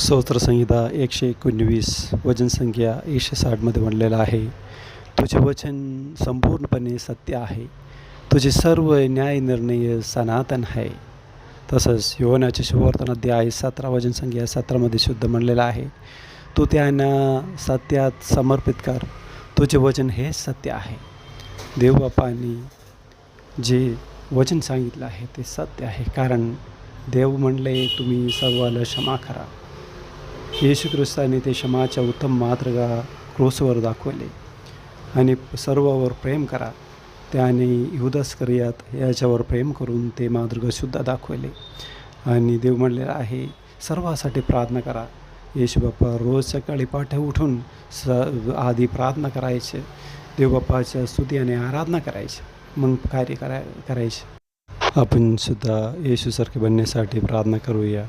स्तोत्रसंहिता एकशे एकोणवीस वचन संख्या एकशे साठमध्ये म्हणलेलं आहे. तुझे वचन संपूर्णपणे सत्य आहे. तुझे सर्व न्यायनिर्णय सनातन आहे. तसंच योनाचे शुभवर्तन अध्याय सतरा वचन संख्या सतरामध्ये शुद्ध म्हणलेलं आहे. तू त्यांना सत्यात समर्पित कर. तुझे वचन हे सत्य आहे. देवबापानी जे वचन सांगितलं आहे ते सत्य आहे. कारण देव म्हणले तुम्ही सर्वाला क्षमा करा. येशुख्रिस्ताने ते क्षमाच्या उत्तम मार्गा क्रोसवर दाखवले आणि सर्वावर प्रेम करा त्याने युदस्करियात याच्यावर प्रेम करून ते मार्गसुद्धा दाखवले आणि देव म्हणलेला आहे सर्वासाठी प्रार्थना करा येशूबाप्पा रोज सकाळी पाठ उठून स आधी प्रार्थना करायचे देवबाप्पाच्या स्तुती आणि आराधना करायची मग कार्य करा करायचे आपण सुद्धा येशूसारखे बनण्यासाठी प्रार्थना करूया